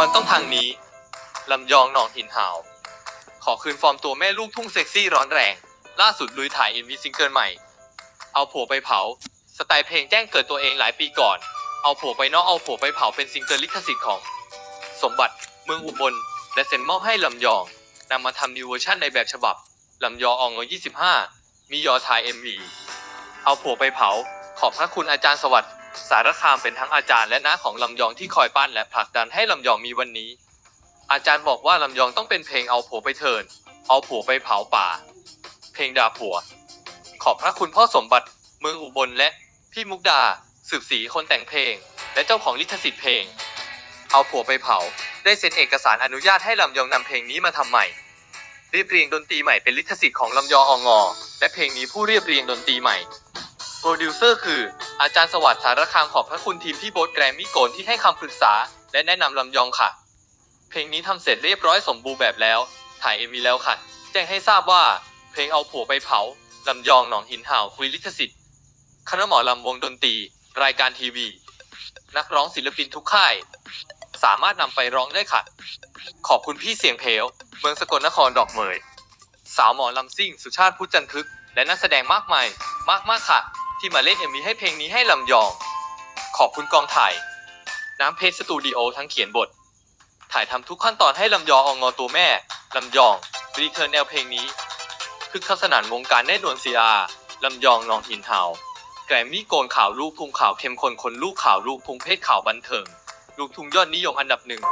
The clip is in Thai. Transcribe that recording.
มันต้องทางนี้ ลำยองหนองหินหาว ขอคืนฟอร์มตัวแม่ลูกทุ่งเซ็กซี่ร้อนแรง ล่าสุดลุยถ่ายเอ็มวีซิงเกิลใหม่ เอาผัวไปเผา สไตล์เพลงแจ้งเกิดตัวเองหลายปีก่อน เอาผัวไปนอกเอาผัวไปเผาเป็นซิงเกิลลิขสิทธิ์ของ สมบัติเมืองอุบล และเซ็นมอบให้ลำยองนำมาทำนิวเวอร์ชันในแบบฉบับลำยองออง25 มียอถ่าย MV เอาผัวไปเผา ขอบพระคุณอาจารย์สวัสดิ์ สารคามเป็นทั้งอาจารย์และน้าของลำยองที่คอยปั้นและผลักดันให้ลำยองมีวันนี้ อาจารย์บอกว่าลำยองต้องเป็นเพลงเอาผัวไปเถินเอาผัวไปเผาป่า เพลงดาผัว ขอบพระคุณพ่อสมบัติเมืองอุบลและพี่มุกดาสืบสีคนแต่งเพลง และเจ้าของลิขสิทธิ์เพลง เอาผัวไปเผา ได้เซ็นเอกสารอนุญาตให้ลำยองนำเพลงนี้มาทำใหม่เรียบเรียงดนตรีใหม่เป็นลิขสิทธิ์ของลำยององอและเพลงนี้ผู้เรียบเรียงดนตรีใหม่ โปรดิวเซอร์คือ อาจารย์สวัสดิ์สารคามขอบพระคุณทีมพี่โบ๊ทแกรมมี่โกนที่ให้คำปรึกษา และแนะนำลำยองค่ะ เพลงนี้ทำเสร็จเรียบร้อยสมบูรณ์แบบแล้ว ถ่ายเอ็มวีแล้วค่ะ แจ้งให้ทราบว่า เพลงเอาผัวไปเผาลำยองหนองหินห่าวคุยลิขสิทธิ์คณะหมอลำวงดนตรี รายการทีวี นักร้องศิลปินทุกค่าย สามารถนำไปร้องได้ค่ะ ขอบคุณพี่เสียงเพลวเมืองสกลนครดอกเหมย สาวหมอลำซิ่ง สุชาติพุทธจันทึก และนักแสดงมากมาย มากมากค่ะ ที่มาเล่นเอ็มวีให้เพลงนี้ให้ลำยอง ขอบคุณกองถ่าย น้ำเพชรสตูดิโอทั้งเขียนบท ถ่ายทำทุกขั้นตอนให้ลำยองอองอตัวแม่ลำยองรีเทิร์นแนวเพลงนี้คึกคักสนานวงการแน่นวนซีอาลำยองนองหินเฮาแกรมมี่โกนข่าวลูกทุ่งข่าวเข้มข้นคนลูกข่าวลูกทุ่งเพศข่าวบันเทิงลูกทุ่งยอดนิยมอันดับหนึ่ง